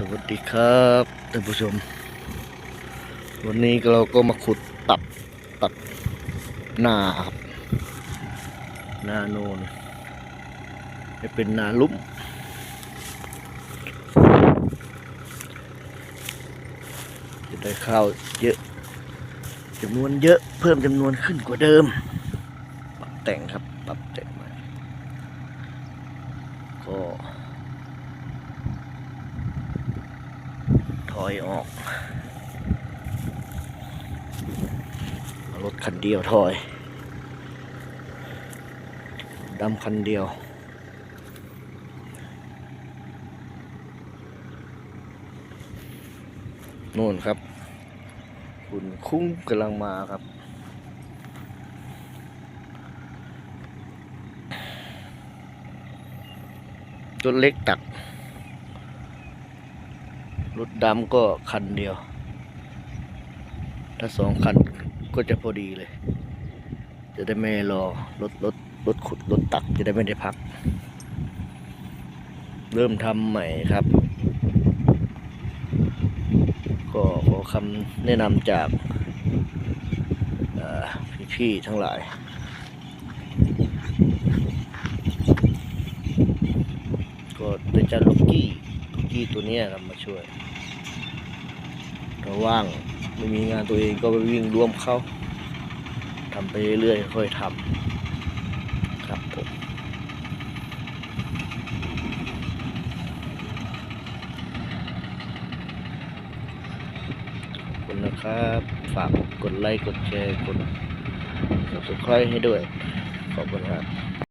สวัสดีครับท่านผู้ชม วันนี้เราก็มาขุดตัดตัดหน้าครับหน้าโนนให้เป็นหน้าลุ่มจะได้ข้าวเยอะจำนวนเยอะเพิ่มจำนวนขึ้นกว่าเดิม ปรับแต่งครับ ปรับแต่งมาก็ อยออกรถคันเดียวถอยดำคันเดียวนู่นครับ คุณคุ้งกำลังมาครับรถเล็กตัก รถดำก็คันเดียว ถ้าสองคันก็จะพอดีเลย จะได้ไม่รอรถรถรถขุดรถตักจะได้ไม่ได้พัก เริ่มทำใหม่ครับ ก็ขอคำแนะนำจากพี่ๆทั้งหลายก็เป็นเจ้าลูก กี้ตัวนี้ยครับมาช่วยถ้าว่างไม่มีงานตัวเองก็ไปวิ่งร่วมเขาทำไปเรื่อยๆค่อยทำครับผมขอบคุณนะครับ ฝากกดไลค์ กดแชร์ กด subscribe ให้ด้วย ขอบคุณครับ